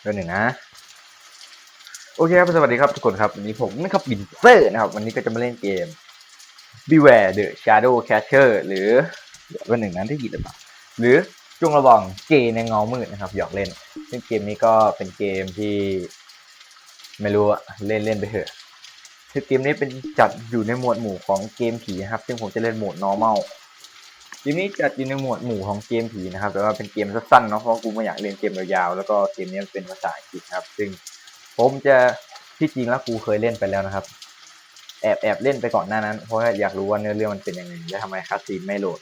เรื่องหนึ่งนะ โอเคครับ สวัสดีครับทุกคนครับ วันนี้ผมนะครับบินเซอร์นะครับ วันนี้ก็จะมาเล่นเกม Beware the Shadow Catcher หรือเรื่องหนึ่งนั้นที่ยินหรือเปล่า หรือจงระวังเกย์ในเงามืดนะครับ หยอกเล่น ซึ่งเกมนี้ก็เป็นเกมที่ ไม่รู้อะเล่นเล่นไปเถอะคือเกมนี้เป็นจัดอยู่ในหมวดหมู่ของเกมผีครับ ซึ่งผมจะเล่นโหมด normal กมนี้จัดอยู่ในหมวดหมู่ของเกมผีนะครับ แต่ว่าเป็นเกมสั้นๆเนาะเพราะกูไม่อยากเล่นเกมยาวๆแล้วก็เกมนี้เป็นภาษาอังกฤษครับ ซึ่งผมจะที่จริงแล้วกูเคยเล่นไปแล้วนะครับ แอบแอบเล่นไปก่อนหน้านั้น เพราะอยากรู้ว่าเนื้อเรื่องมันเป็นยังไงและทำไมคัสซีนไม่โหลด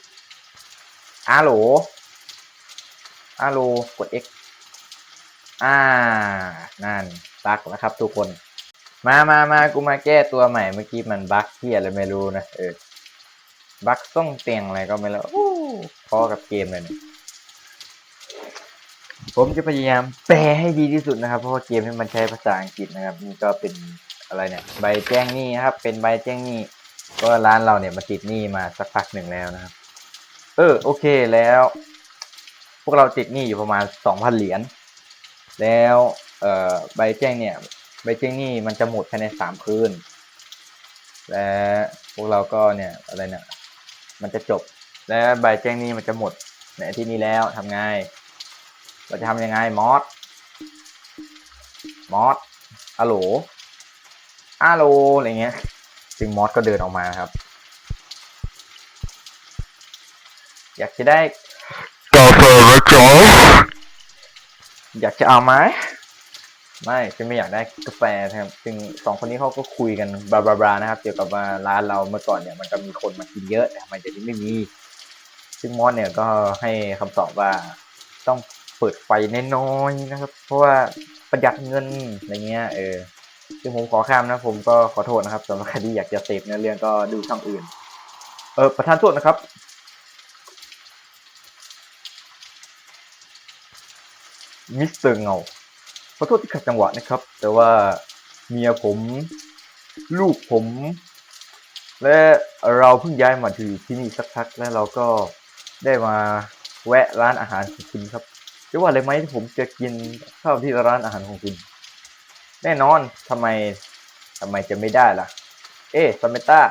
อาโหลอาโหลกด X อ่า นั่นบั๊กแล้วครับทุกคน มามามากูมาแก้ตัวใหม่เมื่อกี้มันบั๊กที่อะไรไม่รู้นะเออ บั๊กต้องเตียงอะไรก็ไม่รู้อู้พอกับเกมเลยเนี่ยผมจะพยายามแปลให้ดีที่สุดนะครับ เพราะว่าเกมนี้มันใช้ภาษาอังกฤษนะครับนี่ก็เป็นอะไรเนี่ย ใบแจ้งหนี้นะครับ เป็นใบแจ้งหนี้เพราะว่าร้านเราเนี่ยมาติดหนี้มาสักพักหนึ่งแล้วนะครับ เออโอเคแล้ว พวกเราติดหนี้อยู่ประมาณสองพันเหรียญแล้วเอ่อใบแจ้งเนี่ย ใบแจ้งหนี้มันจะหมดภายในสามคืนและพวกเราก็เนี่ยอะไรเนี่ย มันจะจบ และใบแจ้งหนี้มันจะหมดในที่นี้แล้วทำไง เราจะทำยังไงมอสมอสอะโหลอะโหลอะไรเงี้ยซึ่งมอสก็เดินออกมาครับ อยากจะได้กาแฟไหมจ๊ะอยากจะเอาไหม ไม่ฉันไม่อยากได้กาแฟนะครับซึ่งสองคนนี้เขาก็คุยกันบลาบลาบลานะครับ เกี่ยวกับว่าร้านเราเมื่อก่อนเนี่ยมันก็มีคนมากินเยอะแต่ทำไมเดี๋ยวนี้ไม่มี ซึ่งมอสเนี่ยก็ให้คำตอบว่าต้องเปิดไฟน้อยๆนะครับ เพราะว่าประหยัดเงินอะไรเงี้ยเออซึ่งผมขอข้ามนะผมก็ขอโทษนะครับสำหรับใครที่อยากจะเสพเนื้อเรื่องก็ดูช่องอื่น เออประธานโทษนะครับมิสเตอร์เงา ขอโทษที่ขัดจังหวะนะครับ แต่ว่าเมียผม ลูกผม และเราเพิ่งย้ายมาอยู่ที่นี่สักพักแล้วเราก็ได้มาแวะร้านอาหารของคุณครับจะว่าอะไรไหมที่ผมจะกินข้าวที่ร้านอาหารของคุณ แน่นอนทำไมทำไมจะไม่ได้ล่ะ เอ๊ะซามเมต้า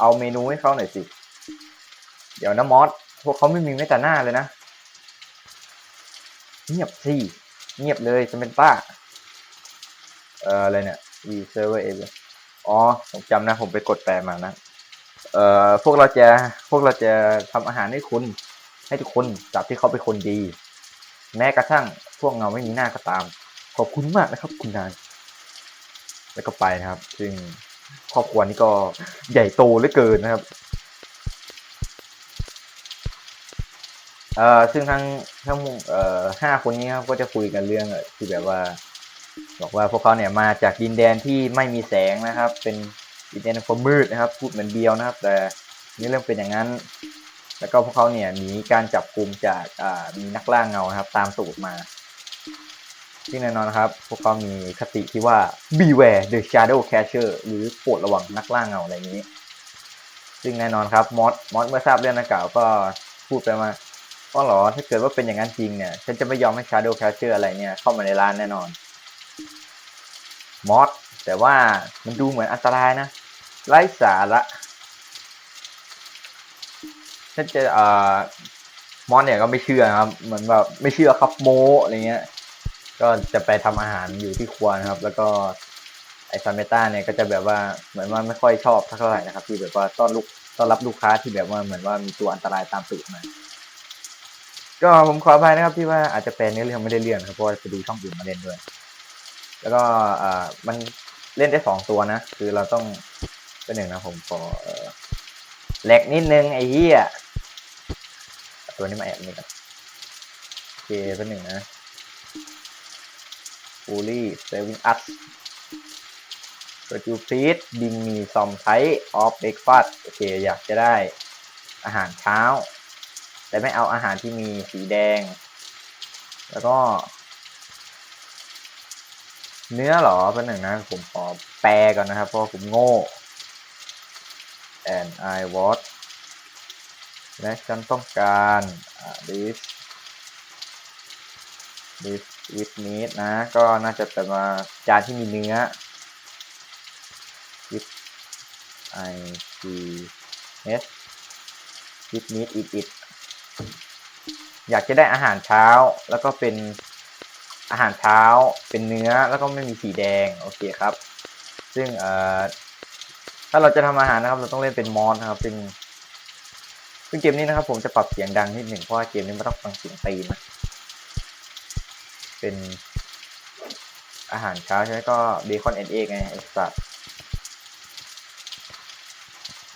เอาเมนูให้เขาหน่อยสิ เดี๋ยวนะมอสพวกเขาไม่มีแม้แต่หน้าเลยนะ เงียบสิ เงียบเลยจะเป็นป้า เอ่ออะไรเนี่ย e server a อ๋อ ผมจำนะ ผมไปกดแปลมานะ เอ่อ พวกเราจะ พวกเราจะทำอาหารให้คุณ ให้ทุกคนจับที่เขาเป็นคนดี แม้กระทั่งพวกเงาไม่มีหน้าก็ตาม ขอบคุณมากนะครับ คุณนาย แล้วก็ไปนะครับ ซึ่งครอบครัวนี้ก็ใหญ่โตเหลือเกินนะครับ เอ่อซึ่งทั้งทั้งเอ่อห้าคนนี้ครับก็จะคุยกันเรื่องเอ่อที่แบบว่า บอกว่าพวกเขาเนี่ยมาจากดินแดนที่ไม่มีแสงนะครับ เป็นดินแดนความมืดนะครับ พูดเหมือนเดียวนะครับ แต่นี่เรื่องเป็นอย่างนั้น แล้วก็พวกเขาเนี่ยหนีการจับกลุ่มจากอ่ามีนักล่าเงาครับ ตามสูตรมาที่แน่นอนนะครับ พวกเขามีคติที่ว่า beware the shadow catcher หรือโปรดระวังนักล่าเงาอะไรอย่างนี้ ซึ่งแน่นอนครับมอสมอสเมื่อทราบเรื่องดังกล่าวก็พูดไป ว่าหรอถ้าเกิดว่าเป็นอย่างนั้นจริงเนี่ย ฉันจะไม่ยอมให้ Shadow Catcher อะไรเนี่ย เข้ามาในร้านแน่นอน มอสแต่ว่ามันดูเหมือนอันตรายนะ ไร้สาระฉันจะเอ่อมอสเนี่ยก็ไม่เชื่อครับ เหมือนแบบไม่เชื่อครับโมอะไรเงี้ย ก็จะไปทำอาหารอยู่ที่ครัวนะครับ แล้วก็ไอซาเมต้าเนี่ยก็จะแบบว่าเหมือนว่าไม่ค่อยชอบเท่าไหร่นะครับ ที่แบบว่าต้อนลูกต้อนรับลูกค้าที่แบบว่าเหมือนว่ามีตัวอันตรายตามตูดมา ก็ผมขออภัยนะครับที่ว่าอาจจะแปลเนื้อเรื่องไม่ได้เรื่องนะครับเพราะว่าไปดูช่องอื่นมาเล่นด้วย แล้วก็อ่ามันเล่นได้สองตัวนะ คือเราต้องเป็นหนึ่งนะผมขอเอ่อแหลกนิดนึงไอ้เหี้ยตัวนี้มาแอบนี่กันโอเคเป็นหนึ่งนะ fully saving us Could you please bring me some type of breakfast โอเค อยากจะได้อาหารเช้า แต่ไม่เอาอาหารที่มีสีแดง แล้วก็ เนื้อหรอเป็นหนึ่งนะ ผมขอแปลก่อนนะครับ เพราะผมโง่ and I want และฉันต้องการ uh, this with with meat นะ ก็น่าจะเป็นมาจานที่มีเนื้อ with i c s with meat eat it อยากจะได้อาหารเช้าแล้วก็เป็นอาหารเช้าเป็นเนื้อแล้วก็ไม่มีสีแดงโอเคครับ ซึ่งเอ่อถ้าเราจะทำอาหารนะครับ เราต้องเล่นเป็นมอสนะครับซึ่งซึ่งเกมนี้นะครับ ผมจะปรับเสียงดังนิดหนึ่งเพราะว่าเกมนี้ไม่ต้องฟังเสียงตีนนะเป็นอาหารเช้าใช่ไหมก็เบคอนเอ็นเอ็กไงไอ้สัตว์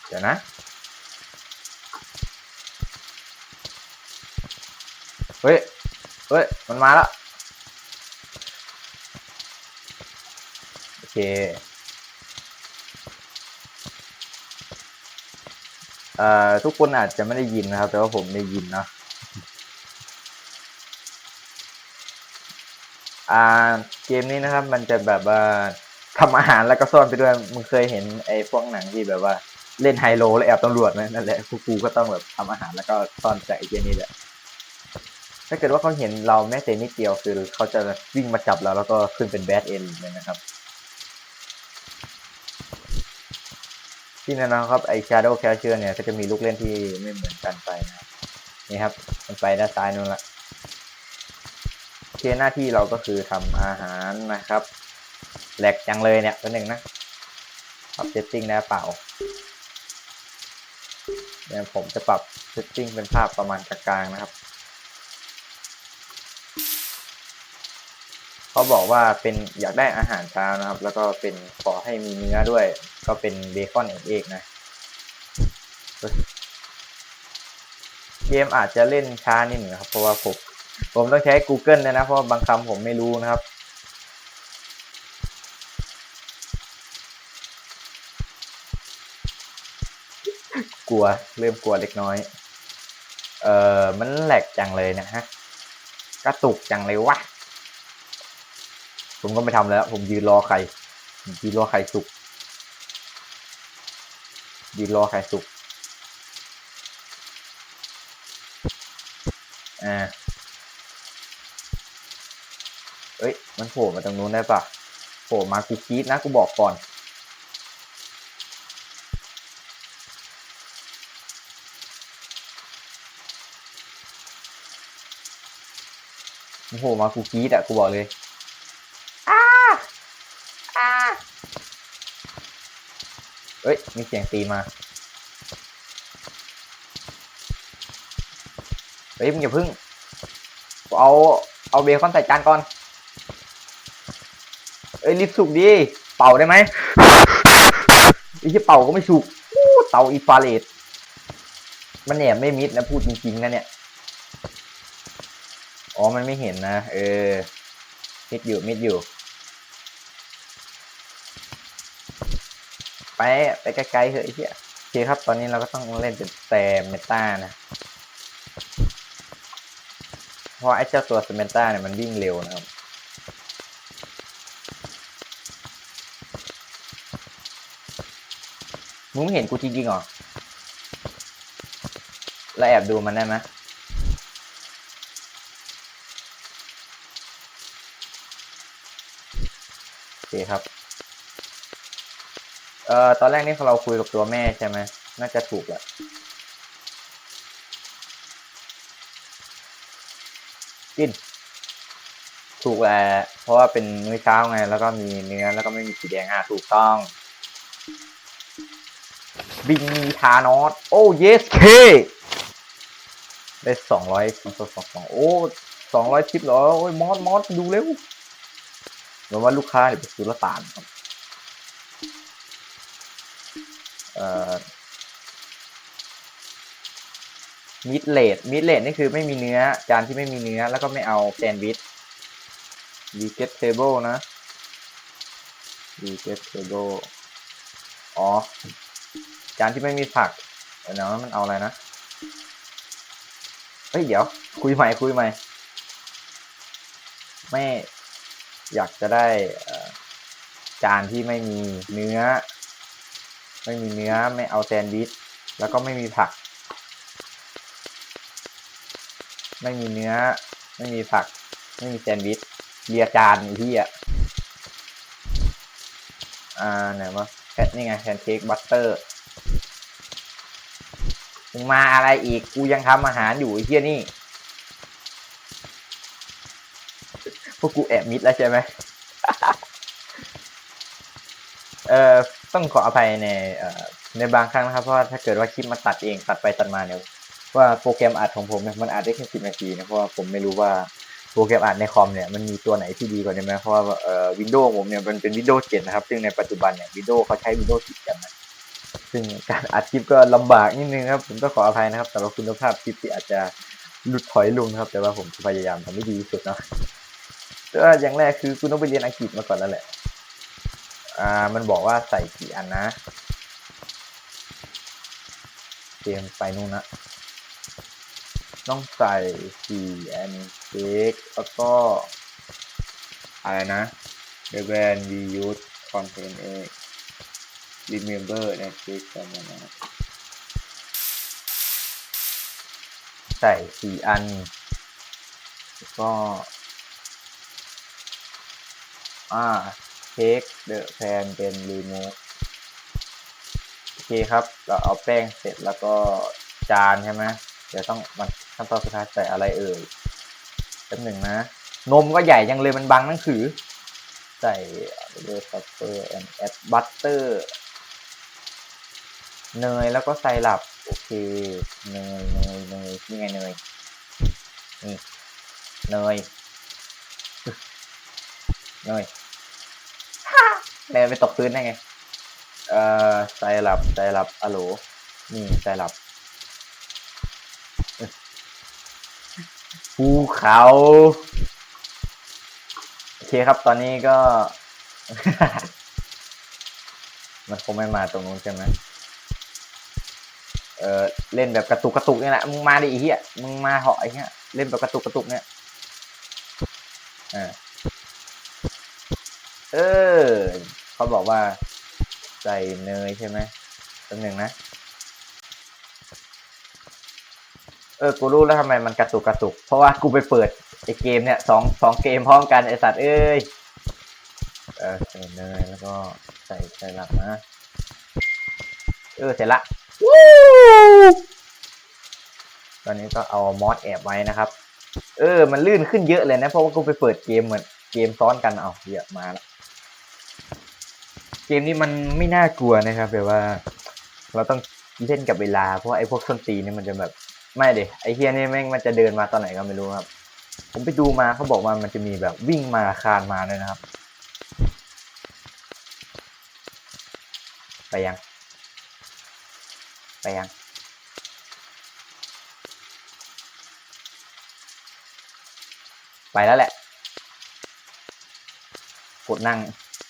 เดี๋ยวนะ เฮ้ย เฮ้ย มันมาแล้ว โอเค เอ่อ ทุกคนอาจจะไม่ได้ยินนะครับ แต่ว่าผมได้ยินเนอะอ่า เกมนี้นะครับ มันจะแบบว่าทำอาหารแล้วก็ซ่อนไปด้วย มึงเคยเห็นไอ้พวกหนังที่แบบว่าเล่นไฮโลแล้วแอบตำรวจไหมนั่นแหละคู่ก็ต้องแบบทำอาหารแล้วก็ซ่อนจากไอ้เกมนี้แหละ ถ้าเกิดว่าเขาเห็นเราแม้แต่นิดเดียวคือเขาจะวิ่งมาจับเราแล้วก็ขึ้นเป็นแบดเอ็นเลยนะครับที่นั่นนะครับไอ้ Shadow Catcher เนี่ยก็จะมีลูกเล่นที่ไม่เหมือนกันไปนะครับนี่ครับมันไปด้านซ้ายนู่นละโอเคหน้าที่เราก็คือทำอาหารนะครับแหลกจังเลยเนี่ยตัวหนึ่งนะปรับเซตติ้งได้เปล่าเดี๋ยผมจะปรับเซตติ้งเป็นภาพประมาณกลางๆนะครับ เขาบอกว่าเป็นอยากได้อาหารเช้านะครับ แล้วก็เป็นขอให้มีเนื้อด้วย ก็เป็นเบคอนเอกเอกนะเกมอาจจะเล่นช้านิดหนึ่งครับ เพราะว่าผมผมต้องใช้ Google ด้วยนะ เพราะบางคำผมไม่รู้นะครับ กลัวเริ่มกลัวเล็กน้อย เออมันแหลกจังเลยนะฮะ กระตุกจังเลยวะ ผมก็ไม่ทำแล้ว ผมยืนรอใครยืนรอใครสุกยืนรอใครสุกอ่าเอ้ย มันโผล่มาตรงนู้นได้ปะโผล่มากูกรีดนะกูบอกก่อน โผล่มากูกรีดอะกูบอกเลยอ้าอ้า เอ้ย มีเสียงตีมา เฮ้ยมึงอย่าพึ่ง เอา เอาเบคอนใส่จานก่อน เอ้ยรีบสุกดิ เป่าได้ไหมไอ้ที่เป่าก็ไม่สุก เตาอินฟาเรดมันเนี่ยไม่มิดนะพูดจริงๆนะเนี่ย อ๋อ มันไม่เห็นนะ เออ มิดอยู่ มิดอยู่ ไปไปไกลๆเถอะไอ้เหี้ยโอเคครับ ตอนนี้เราก็ต้องเล่นเป็นแซมเมตานะเพราะไอ้เจ้าตัวสเมนต้าเนี่ยมันวิ่งเร็วนะครับมึงไม่เห็นกูจริงๆเหรอแล้วแอบดูมันได้ไหมโอเคครับ เอ่อตอนแรกนี่เราคุยกับตัวแม่ใช่ไหมน่าจะถูกแหละกิน ถูกแหละเพราะว่าเป็นมื้อเช้าไง แล้วก็มีเนื้อแล้วก็ไม่มีสีแดงอะถูกต้อง บิงมีทานอสโอ้ yes เคได้สองร้อยสองสองสองโอ้สองร้อยทิปเหรอ โอ้ยมอสมอสดูเร็วเหมือนว่าลูกค้าเนี่ยเป็นสุลต่านครับ เอ่อ มิดเลดมิดเลดนี่คือไม่มีเนื้อ จานที่ไม่มีเนื้อ แล้วก็ไม่เอาแซนด์วิช vegetable นะ vegetable อ๋อ จานที่ไม่มีผักเดี๋ยวนะมันเอาอะไรนะ เฮ้ย เดี๋ยว คุยใหม่คุยใหม่ ไม่อยากจะได้จานที่ไม่มีเนื้อ ไม่มีเนื้อไม่เอาแซนด์วิชแล้วก็ไม่มีผัก ไม่มีเนื้อ ไม่มีผัก ไม่มีแซนด์วิชเรียจานไอ้ที่อะอ่าไหนวะแพนนี่ไงแพนเค้กบัตเตอร์มึงมาอะไรอีกกูยังทำอาหารอยู่ไอ้เที่ยนี่ พวกกูแอบมิดแล้วใช่ไหมเออ ต้องขออภัยในในบางครั้งนะครับ เพราะถ้าเกิดว่าคลิปมาตัดเองตัดไปตัดมาเนี่ยว่าโปรแกรมอัดของผมเนี่ยมันอัดได้แค่สิบนาทีนะเพราะว่าผมไม่รู้ว่าโปรแกรมอัดในคอมเนี่ยมันมีตัวไหนที่ดีกว่านี้ไหมเพราะว่าเอ่อวินโดว์ผมเนี่ยมันเป็นวินโดว์7นะครับ ซึ่งในปัจจุบันเนี่ยวินโดว์เขาใช้วินโดว์10กันนะซึ่งการอัดคลิปก็ลำบากนิดนึงครับ ผมก็ขออภัยนะครับสำหรับคุณภาพคลิปที่อาจจะหลุดถอยลงนะครับ แต่ว่าผมจะพยายามทำให้ดีที่สุดนะก็อย่างแรกคือคุณต้องไปเรียนอังกฤษมาก่อนแล้วแหละ อ่า มันบอกว่าใส่กี่อันนะเตรียมไปนู่นนะ ต้องใส่สี่อันเค้กแล้วก็ อะไรนะ the brand we use contain a remember นะเค้กกันนะ ใส่สี่อัน แล้วก็ อ่า เค้กเดอะแพนเป็นรีมูฟโอเคครับ เราเอาแป้งเสร็จแล้วก็จานใช่ไหมเดี๋ยวต้องมาขั้นตอนสุดท้ายใส่อะไรเอ่ยแป๊บหนึ่งนะ นมก็ใหญ่ยังเลยมันบังหนังสือ ใส่เบอร์บัตเตอร์แอนด์แอดบัตเตอร์เนยแล้วก็ไซรัปโอเคเนยเนยเนยนี่ไงเนยนี่เนยเนย แม่ไปตกพื้นได้ไง เอ่อไซรัปไซรัปอะโหลนี่ไซรัปภูเขาโอเคครับตอนนี้ก็ มันคงไม่มาตรงนู้นใช่ไหมเออเล่นแบบกระตุกกระตุกนี่แหละมึงมาดิไอ้เหี้ยมึงมาเหาะไอ้เหี้ยเล่นแบบกระตุกกระตุกเนี่ยอ่าเออ เขาบอกว่าใส่เนยใช่ไหมตัวหนึ่งนะ เออ กูรู้แล้วทำไมมันกระตุกกระตุก เพราะว่ากูไปเปิดไอเกมเนี่ยสองสองเกมพร้อมกันไอสัตว์เอ้ย เออใส่เนยแล้วก็ใส่ใส่หลักนะ เออ เสร็จละวู้ตอนนี้ก็เอามอสแอบไว้นะครับ เออ มันลื่นขึ้นเยอะเลยนะ เพราะว่ากูไปเปิดเกมเหมือนเกมซ้อนกันเอาเหี้ยมาละ เกมนี้มันไม่น่ากลัวนะครับแบบว่า เราต้องเล่นกับเวลาเพราะไอ้พวกส้นตีนนี่มันจะแบบไม่เดไอ้เฮียนี่แม่งมันจะเดินมาตอนไหนก็ไม่รู้ครับ ผมไปดูมาเขาบอกว่ามันจะมีแบบวิ่งมาคานมาเลยนะครับ ไปยัง ไปยังไปแล้วแหละ กดนั่ง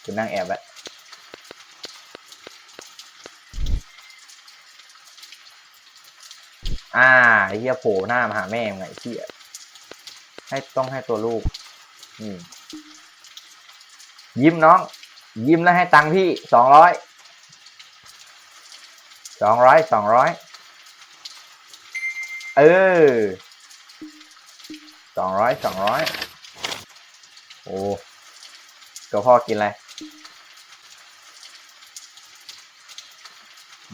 กดนั่งแอบไว้ อ่าเหี้ยโผล่หน้ามาหาแม่ไงที่ให้ต้องให้ตัวลูกนี่ยิ้มน้อง ยิ้มแล้วให้ตังค์พี่สองร้อยสองร้อยสองร้อยเออสองร้อยสองร้อยโอ้ตัวพ่อกินอะไร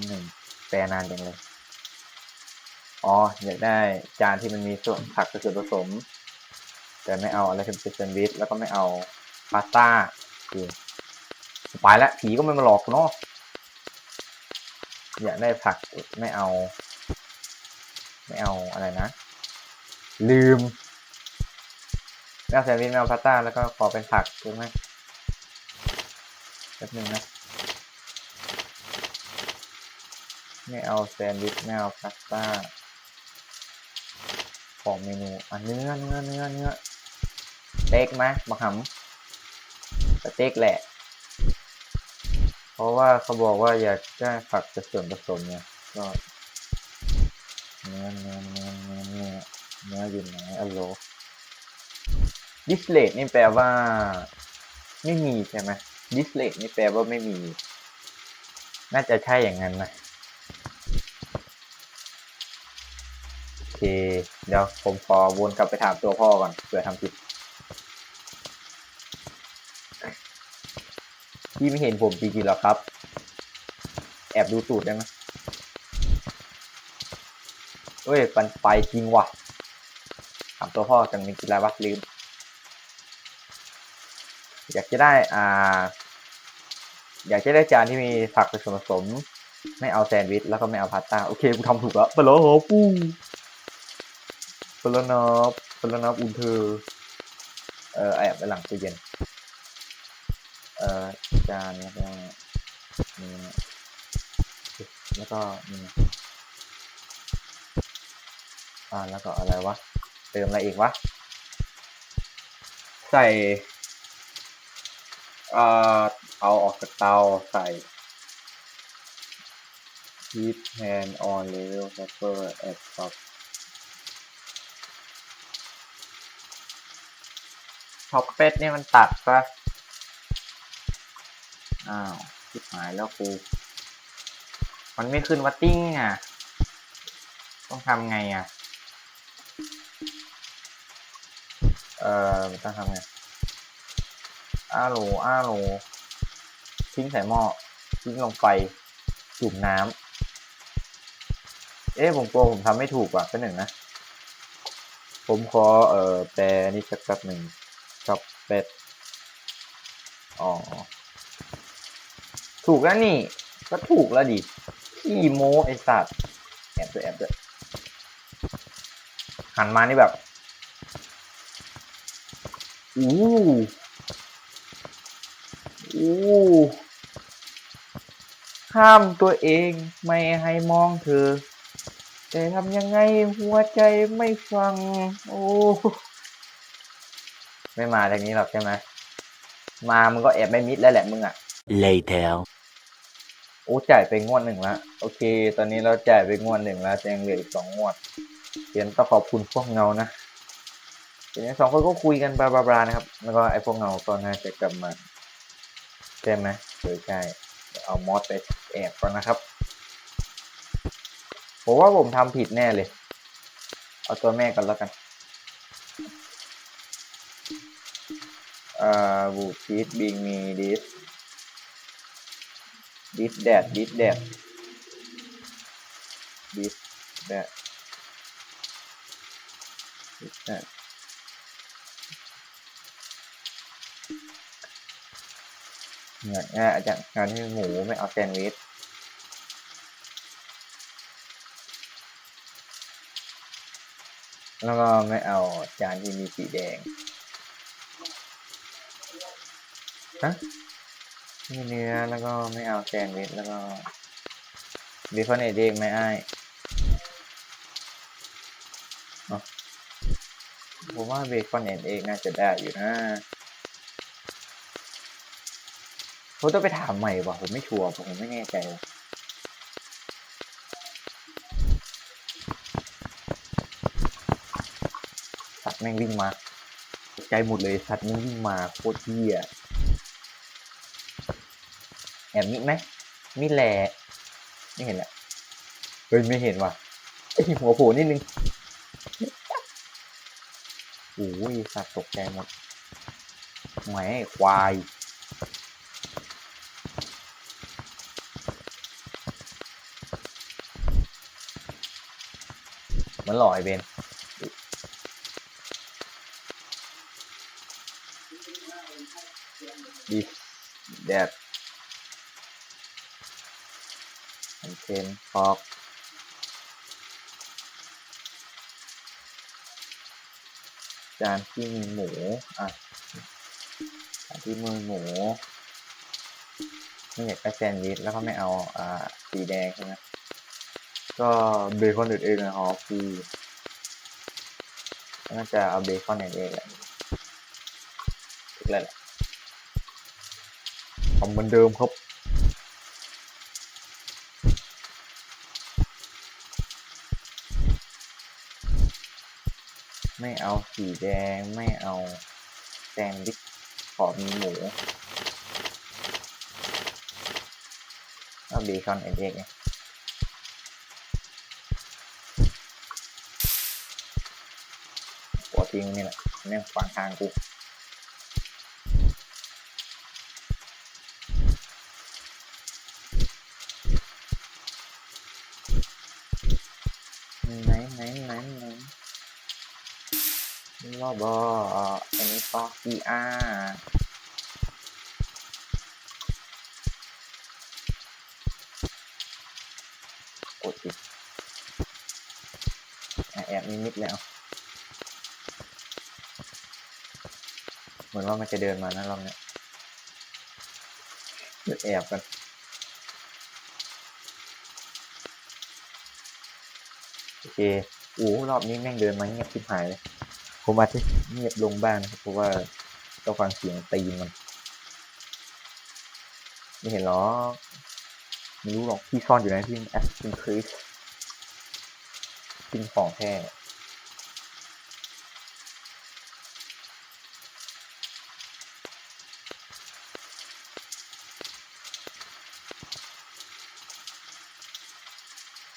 หนึ่งแปลนานจังเลย อ๋อ อยากได้จานที่มันมีส่วนผักกับส่วนผสม แต่ไม่เอาอะไรที่เป็นแซนด์วิชแล้วก็ไม่เอาพาสต้าคือไปแล้วผีก็ไม่มาหลอกเนาะอยากได้ผักไม่เอา ไม่เอาอะไรนะ ลืมไม่เอาแซนด์วิชไม่เอาพาสต้าแล้วก็ขอเป็นผักใช่ไหมแป๊บนึงนะไม่เอาแซนด์วิชไม่เอาพาสต้า ของเมนูอะเนื้อเนื้อเนื้อเนื้อเต็กไหมบักหำสเต็กแหละ เพราะว่าเขาบอกว่าอยากได้ผักกับส่วนผสมเนี่ยก็เนื้อเนื้อเนื้อเนื้อเนื้อเนื้ออยู่ไหนอัลโลดิสเลตนี่แปลว่า ไม่มีใช่ไหมดิสเลตนี่แปลว่าไม่มี น่าจะใช่อย่างนั้นนะ เค เดี๋ยวผมขอวนกลับไปถามตัวพ่อก่อนเผื่อทำผิดพี่ไม่เห็นผมจริงๆหรอครับ แอบดูสูตรได้ไหมเอ้ยมันไปจริงว่ะ ถามตัวพ่อจังมีกินอะไรวะลืม อยากจะได้อ่า อยากจะได้จานที่มีผักเป็นส่วนผสม ไม่เอาแซนด์วิชแล้วก็ไม่เอาพาสต้า โอเคกูทำถูกแล้วไปแล้วเหรอปู ลนะไปล้วนะอุ่นเธอเออแอบไปหลังตู้เย็น เออจานแล้วก็นี่แล้วก็นี่อ่าแล้วก็อะไรวะ เติมอะไรอีกวะ ใส่เอ่อเอาออกจากเตาใส่ heat pan on level pepper add salt ท็อปเป็ดเนี่ยมันตัดปะอ้าวชิบหายแล้วกูมันไม่ขึ้นว่าติ้งอะ ต้องทำไงอะ เอ่อต้องทำไงอ้าโหลอ้าโหลทิ้งใส่หม้อทิ้งลงไปจุ่มน้ำเอ๊ะผมกลัวผมทำไม่ถูกว่ะเป็นหนึ่งนะ ผมขอเอ่อแปลนี่สักแป๊บหนึ่ง เป็ด อ๋อ ถูกแล้วนี่ ก็ถูกแล้วดิขี้โมไอสัตว์แอบด้วยแอบด้วยหันมานี่แบบอู้อู้ห้ามตัวเองไม่ให้มองเธอ แต่ทำยังไงหัวใจไม่ฟัง โอ้ ไม่มาทางนี้หรอกใช่ไหมมามึงก็แอบไม่มิดแล้วแหละมึงอะ Later. โอ้จ่ายไปงวดหนึ่งแล้วโอเค ตอนนี้เราจ่ายไปงวดหนึ่งแล้วแต่ยังเหลืออีกสองงวดเขียนต้องขอบคุณพวกเงานะเดี๋ยวสองคนก็คุยกันบลาบลาบลานะครับ แล้วก็ไอ้พวกเงาก็น่าจะกลับมาใช่ไหมเออใช่เดี๋ยวเอามอสไปแอบก่อนนะครับผมว่าผมทำผิดแน่เลย เอาตัวแม่ก่อนแล้วกัน อ่อบูชีตบิงมีดิส this that this that this that this that เงี้ยง่ายอาจารย์งานที่หมูไม่เอาแซนด์วิชแล้วก็ไม่เอาจานที่มีสีแดง ฮะมีเนื้อแล้วก็ไม่เอาแซนด์วิชแล้วก็เบคอนเอเดงไม่อ้ายผมว่าเบคอนเอนเองน่าจะได้อยู่นะผมต้องไปถามใหม่ว่ะผมไม่ชัวร์ผมไม่แน่ใจว่ะสัตว์แม่งวิ่งมาตกใจหมดเลยสัตว์แม่งวิ่งมาโคตรเหี้ย แอบมิดไหมมิดแหละไม่เห็นแหละเฮ้ยไม่เห็นว่ะไอหัวโผล่นิดนึงโอ้ยสัตว์ตกใจหมดแหมควายเหมือนหล่อไอเบน this that คอน เทนต์ฟอก จานที่มีหมู อะจานที่มีหมูไม่อยากได้แซนด์วิชแล้วก็ไม่เอา อ่า สีแดงใช่ไหมก็เบคอนเด็ดเองนะฮะคือน่าจะเอาเบคอนเด็ดเองแหละถูกแล้วแหละทำเหมือนเดิมครับ ไม่เอาสีแดง ไม่เอาแซนดิชขอมีหมูเอาเบคอนเอ็นเอ็กไงหัวทิ้งนี่แหละแม่งขวางทางกู อ บออันนี้ฟอกีอาร์โอ้ติดแอบนิมิดแล้ว เหมือนว่ามันจะเดินมานะรอบเนี้ยเดี๋ยวแอบกันโอเคโอ้รอบนี้แม่งเดินมาเงียบชิบหายเลย ผมอาจจะเงียบลงบ้างนะครับเพราะว่าต้องฟังเสียงตีนมันไม่เห็นหรอไม่รู้หรอกที่ซ่อนอยู่ในที่แอสซินคริสทิ้งของแท้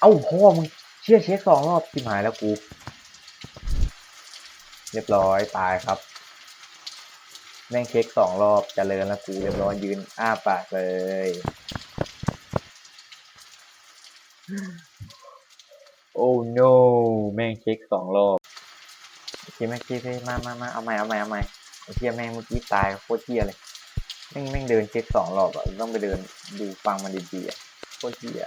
เอ้าพ่อมึงเชี่ยเช็คสองรอบชิบหายแล้วกู เรียบร้อยตายครับ แม่งเช็คสองรอบเจริญแล้วกูเรียบร้อยยืนอ้าปากเลย โอ้ no แม่งเช็คสองรอบโอเคแม่งเช็คให้มามามาเอาใหม่เอาใหม่เอาใหม่ไอ้เทียแม่งเมื่อกี้ตายโคตรเทียเลยแม่งแม่งเดินเช็คสองรอบอะต้องไปเดินดูฟังมันดีๆอะโคตรเทีย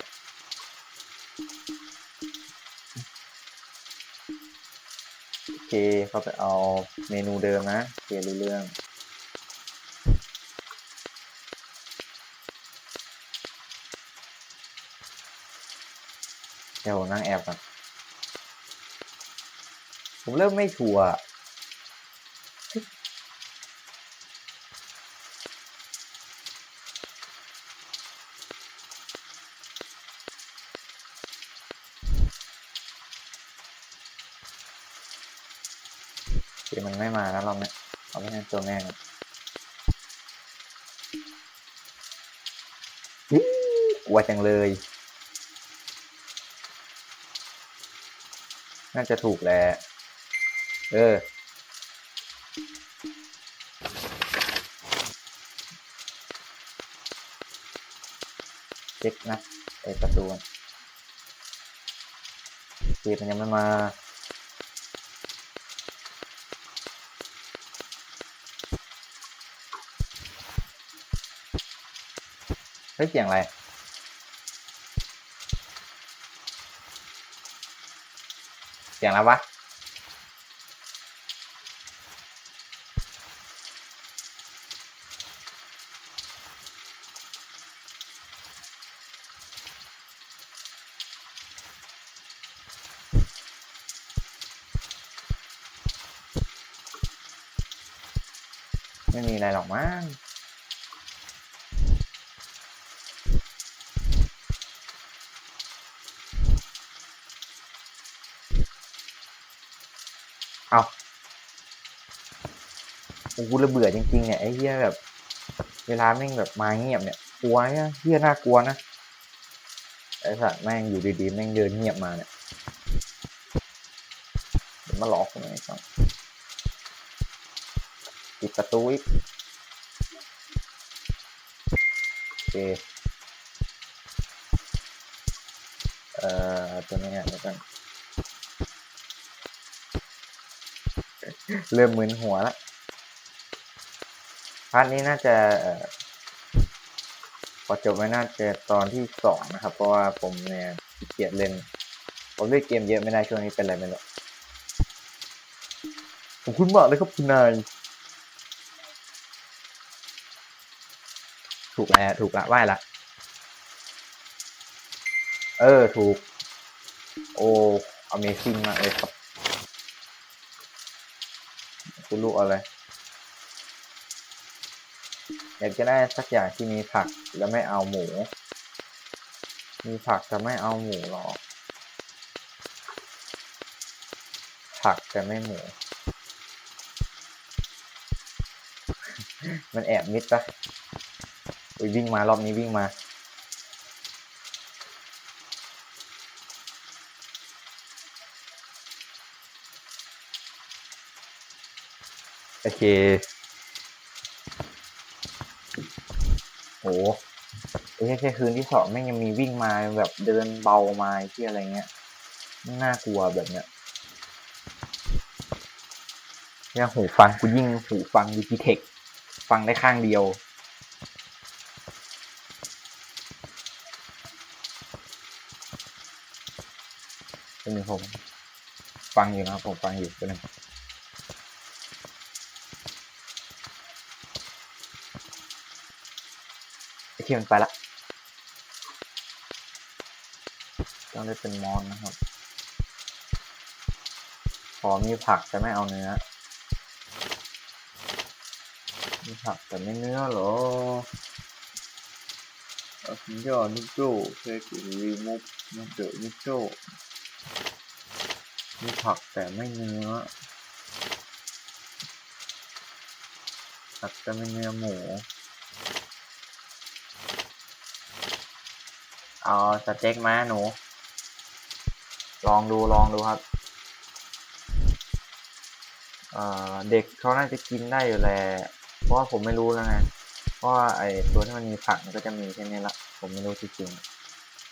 โอ เคเขาไปเอาเมนูเดิมนะเครู้เรื่องเดี๋ยวนั่งแอบก่อนผมเริ่มไม่ชัวร์ี๋ยวมันไม่มาแล้วเราเนี่เอาไม่ใช่ตัวแม่งกลัวจังเลย น่าจะถูกแหละเออ เช็คนะไอประตูก่อนเกมมันยังไม่มา เฮ้ยเสียงอะไร เสียงอะไรวะ ไม่มีอะไรหรอกมั้ง เอาโอ้ กูระเบื่อจริงๆเนี่ยไอ้เหี้ยแบบ เวลาแม่งแบบมาเงียบเนี่ยกลัวเนี่ยเหี้ยน่ากลัวนะไอ้สัตว์แม่งอยู่ดีๆแม่งเดินเงียบมาเนี่ยเดี๋ยวมาหลอกกูหน่อยก่อนปิดประตูอีกโอเคเอ่อตัวนี้เนี่ยเดี๋ยวกันเริ่มมึนหัวแล้ว พาร์ทนี้น่าจะพอจบไว้น่าจะตอนที่สองนะครับ เพราะว่าผมเนี่ยขี้เกียจเล่น ผมเล่นเกมเยอะไม่ได้ช่วงนี้เป็นอะไรไม่รู้ขอบคุณมากเลยครับคุณนาย ถูกแล้วถูกละไหวละ เออ ถูก โอ้ Amazing มากเลยครับ คุณลูกอาเลย อยากจะได้สักอย่างที่มีผักแล้วไม่เอาหมู มีผักแต่ไม่เอาหมูหรอก ผักแต่ไม่หมู มันแอบมิดปะอุ้ยวิ่งมารอบนี้วิ่งมาโอเค โหไอ้แค่แค่คืนที่สองแม่งยังมีวิ่งมาแบบเดินเบามาที่อะไรเงี้ย น่ากลัวแบบเนี้ยเนี่ยหูฟังกูยิ่งหูฟังดิจิเทคฟังได้ข้างเดียวเป็นผม ฟังอยู่นะผมฟังอยู่ตัวหนึงไอเทียมันไปละต้องได้เป็นมอนนะครับขอมีผักแต่ไม่เอาเนื้อ มีผักแต่ไม่เนื้อเหรอเอาสิยอดนิโจ้เทกิรีมุกมันเดอนิโจ้มีผักแต่ไม่เนื้อผักแต่ไม่เนื้อหมู เอาสเต็กมาหนู ลองดูลองดูครับเอ่อเด็กเขาน่าจะกินได้อยู่แหละเพราะว่าผมไม่รู้แล้วไง เพราะว่าไอ้ตัวที่มันมีผักมันก็จะมีแค่นี้ละ ผมไม่รู้จริง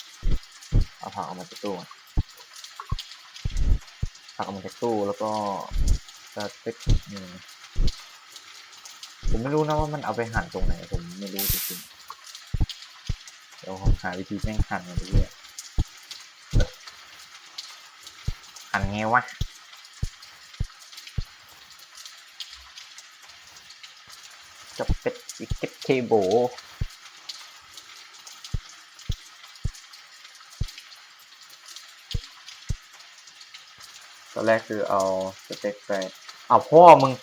ๆเอาผักออกมาจากตู้ผักออกมาจากตู้แล้วก็สเต็กนี่ผมไม่รู้นะว่ามันเอาไปหั่นตรงไหน ผมไม่รู้จริงๆ เดี๋ยวผมหาวิธีแม่งหั่นไปเรื่อยเอ้ยหั่นไงวะจะเป็ดวิกเก็ตเคโบตอนแรกคือเอาสเต็กไปเอาพ่อมึง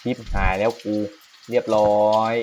ชิปหายแล้วกู เรียบร้อย